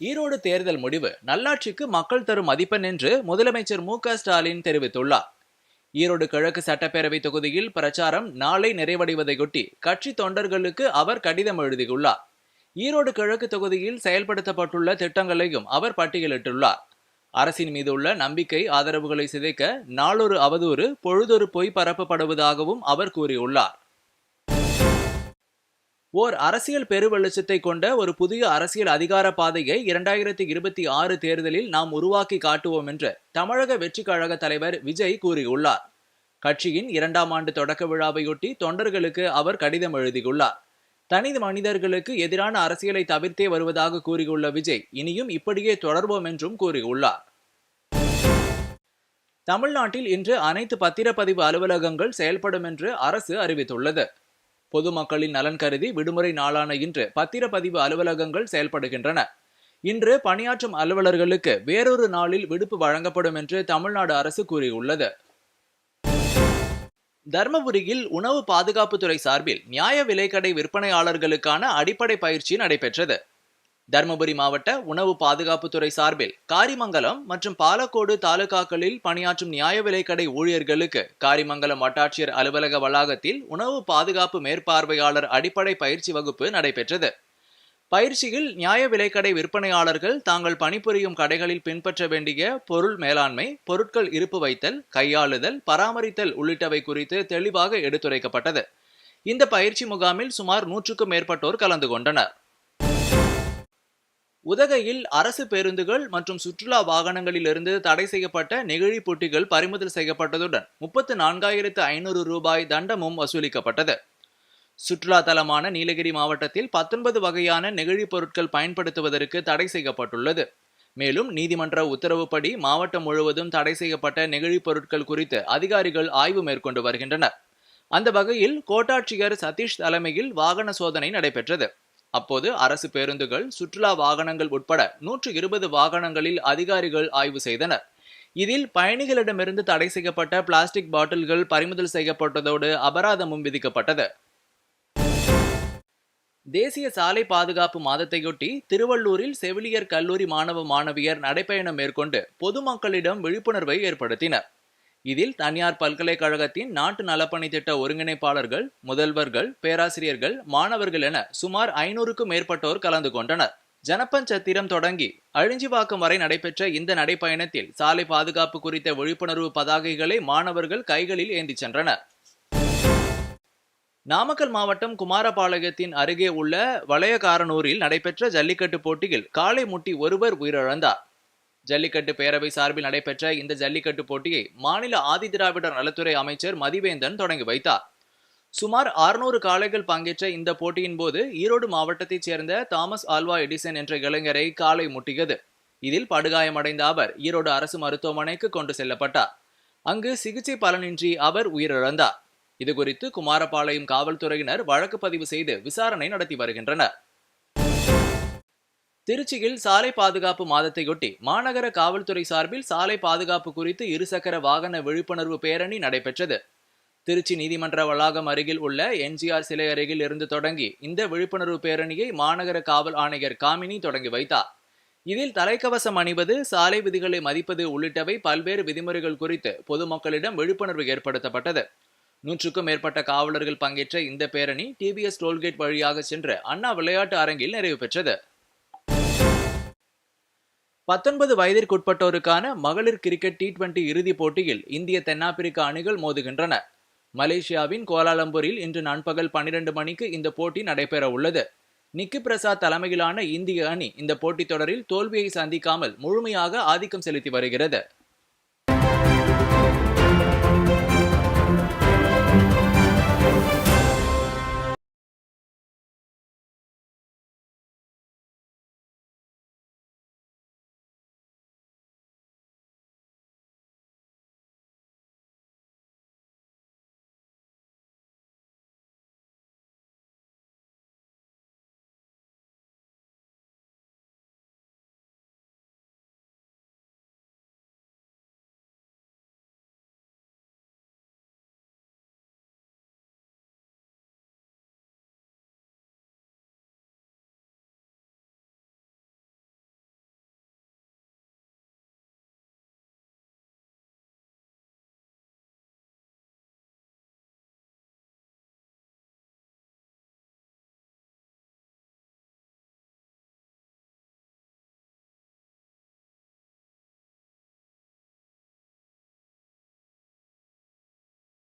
ஈரோடு தேர்தல் முடிவு நல்லாட்சிக்கு மக்கள் தரும் மதிப்பெண் என்று முதலமைச்சர் மு க ஸ்டாலின் தெரிவித்துள்ளார். ஈரோடு கிழக்கு சட்டப்பேரவை தொகுதியில் பிரச்சாரம் நாளை நிறைவடைவதையொட்டி கட்சி தொண்டர்களுக்கு அவர் கடிதம் எழுதியுள்ளார். ஈரோடு கிழக்கு தொகுதியில் செயல்படுத்தப்பட்டுள்ள திட்டங்களையும் அவர் பட்டியலிட்டுள்ளார். அரசின் மீது உள்ள நம்பிக்கை ஆதரவுகளை சிதைக்க நாளொரு அவதூறு பொழுதொரு பொய் பரப்பப்படுவதாகவும் அவர் கூறியுள்ளார். ஓர் அரசியல் பெருவெளிச்சத்தை கொண்ட ஒரு புதிய அரசியல் அதிகார பாதையை இரண்டாயிரத்தி இருபத்தி ஆறு தேர்தலில் நாம் உருவாக்கி காட்டுவோம் என்று தமிழக வெற்றி கழக தலைவர் விஜய் கூறியுள்ளார். கட்சியின் இரண்டாம் ஆண்டு தொடக்க விழாவையொட்டி தொண்டர்களுக்கு அவர் கடிதம் எழுதியுள்ளார். தனி மனிதர்களுக்கு எதிரான அரசியலை தவிர்த்தே வருவதாக கூறியுள்ள விஜய் இனியும் இப்படியே தொடர்வோம் என்றும் கூறியுள்ளார். தமிழ்நாட்டில் இன்று அனைத்து பத்திரப்பதிவு அலுவலகங்கள் செயல்படும் என்று அரசு அறிவித்துள்ளது. பொதுமக்களின் நலன் கருதி விடுமுறை நாளான இன்று பத்திரப்பதிவு அலுவலகங்கள் செயல்படுகின்றன. இன்று பணியாற்றும் அலுவலர்களுக்கு வேறொரு நாளில் விடுப்பு வழங்கப்படும் என்று தமிழ்நாடு அரசு கூறியுள்ளது. தர்மபுரியில் உணவு பாதுகாப்புத்துறை சார்பில் நியாய விலைக்கடை விற்பனையாளர்களுக்கான அடிப்படை பயிற்சி நடைபெற்றது. தர்மபுரி மாவட்ட உணவு பாதுகாப்புத்துறை சார்பில் காரிமங்கலம் மற்றும் பாலக்கோடு தாலுகாக்களில் பணியாற்றும் நியாய விலைக்கடை ஊழியர்களுக்கு காரிமங்கலம் வட்டாட்சியர் அலுவலக வளாகத்தில் உணவு பாதுகாப்பு மேற்பார்வையாளர் அடிப்படை பயிற்சி வகுப்பு நடைபெற்றது. பயிற்சியில் நியாய விலைக்கடை விற்பனையாளர்கள் தாங்கள் பணிபுரியும் கடைகளில் பின்பற்ற வேண்டிய பொருள் மேலாண்மை பொருட்கள் இருப்பு வைத்தல் கையாளுதல் பராமரித்தல் உள்ளிட்டவை குறித்து தெளிவாக எடுத்துரைக்கப்பட்டது. இந்த பயிற்சி முகாமில் சுமார் நூற்றுக்கும் மேற்பட்டோர் கலந்து கொண்டனர். உதகையில் அரசு பேருந்துகள் மற்றும் சுற்றுலா வாகனங்களிலிருந்து தடை செய்யப்பட்ட நெகிழி பொட்டிகள் பறிமுதல் செய்யப்பட்டதுடன் முப்பத்து நான்காயிரத்து ஐநூறு ரூபாய் தண்டமும் வசூலிக்கப்பட்டது. சுற்றுலா தலமான நீலகிரி மாவட்டத்தில் பத்தொன்பது வகையான நெகிழி பொருட்கள் பயன்படுத்துவதற்கு தடை செய்யப்பட்டுள்ளது. மேலும் நீதிமன்ற உத்தரவுப்படி மாவட்டம் முழுவதும் தடை செய்யப்பட்ட நெகிழி பொருட்கள் குறித்து அதிகாரிகள் ஆய்வு மேற்கொண்டு வருகின்றனர். அந்த வகையில் கோட்டாட்சியர் சதீஷ் தலைமையில் வாகன சோதனை நடைபெற்றது. அப்போது அரசு பேருந்துகள் சுற்றுலா வாகனங்கள் உட்பட நூற்று இருபது வாகனங்களில் அதிகாரிகள் ஆய்வு செய்தனர். இதில் பயணிகளிடமிருந்து தடை செய்யப்பட்ட பிளாஸ்டிக் பாட்டில்கள் பறிமுதல் செய்யப்பட்டதோடு அபராதமும் விதிக்கப்பட்டது. தேசிய சாலை பாதுகாப்பு மாதத்தையொட்டி திருவள்ளூரில் செவிலியர் கல்லூரி மாணவ மாணவியர் நடைப்பயணம் மேற்கொண்டு பொதுமக்களிடம் விழிப்புணர்வை ஏற்படுத்தினர். இதில் தனியார் பல்கலைக்கழகத்தின் நாட்டு நலப்பணி திட்ட ஒருங்கிணைப்பாளர்கள் முதல்வர்கள் பேராசிரியர்கள் மாணவர்கள் என சுமார் ஐநூறுக்கும் மேற்பட்டோர் கலந்து கொண்டனர். ஜனப்பஞ்சத்திரம் தொடங்கி அழிஞ்சிவாக்கம் வரை நடைபெற்ற இந்த நடைப்பயணத்தில் சாலை பாதுகாப்பு குறித்த விழிப்புணர்வு பதாகைகளை மாணவர்கள் கைகளில் ஏந்திச் சென்றனர். நாமக்கல் மாவட்டம் குமாரபாளையத்தின் அருகே உள்ள வளையகாரனூரில் நடைபெற்ற ஜல்லிக்கட்டு போட்டியில் காளை முட்டி ஒருவர் உயிரிழந்தார். ஜல்லிக்கட்டு பேரவை சார்பில் நடைபெற்ற இந்த ஜல்லிக்கட்டு போட்டியை மாநில ஆதிதிராவிடர் நலத்துறை அமைச்சர் மதிவேந்தன் தொடங்கி வைத்தார். சுமார் அறுநூறு காளைகள் பங்கேற்ற இந்த போட்டியின் போது ஈரோடு மாவட்டத்தைச் சேர்ந்த தாமஸ் ஆல்வா எடிசன் என்ற இளைஞரை காலை முட்டியது. இதில் படுகாயமடைந்த அவர் ஈரோடு அரசு மருத்துவமனைக்கு கொண்டு செல்லப்பட்டார். அங்கு சிகிச்சை பலனின்றி அவர் உயிரிழந்தார். இதுகுறித்து குமாரபாளையம் காவல்துறையினர் வழக்கு பதிவு செய்து விசாரணை நடத்தி வருகின்றனர். திருச்சியில் சாலை பாதுகாப்பு மாதத்தையொட்டி மாநகர காவல்துறை சார்பில் சாலை பாதுகாப்பு குறித்து இருசக்கர வாகன விழிப்புணர்வு பேரணி நடைபெற்றது. திருச்சி நீதிமன்ற வளாகம் அருகில் உள்ள என்ஜிஆர் சிலை அருகில் இருந்து தொடங்கி இந்த விழிப்புணர்வு பேரணியை மாநகர காவல் ஆணையர் காமினி தொடங்கி வைத்தார். இதில் தலைக்கவசம் அணிவது சாலை விதிகளை மதிப்பது உள்ளிட்டவை பல்வேறு விதிமுறைகள் குறித்து பொதுமக்களிடம் விழிப்புணர்வு ஏற்படுத்தப்பட்டது. நூற்றுக்கும் மேற்பட்ட காவலர்கள் பங்கேற்ற இந்த பேரணி டிபிஎஸ் டோல்கேட் வழியாக சென்று அண்ணா விளையாட்டு அரங்கில் நிறைவு பெற்றது. பத்தொன்பது வயதிற்குட்பட்டோருக்கான மகளிர் கிரிக்கெட் டி டுவெண்டி இறுதிப் போட்டியில் இந்திய தென்னாப்பிரிக்க அணிகள் மோதுகின்றன. மலேசியாவின் கோலாலம்பூரில் இன்று நண்பகல் பன்னிரண்டு மணிக்கு இந்த போட்டி நடைபெற உள்ளது. நிக்கி பிரசாத் தலைமையிலான இந்திய அணி இந்த போட்டித் தொடரில் தோல்வியை சந்திக்காமல் முழுமையாக ஆதிக்கம் செலுத்தி வருகிறது.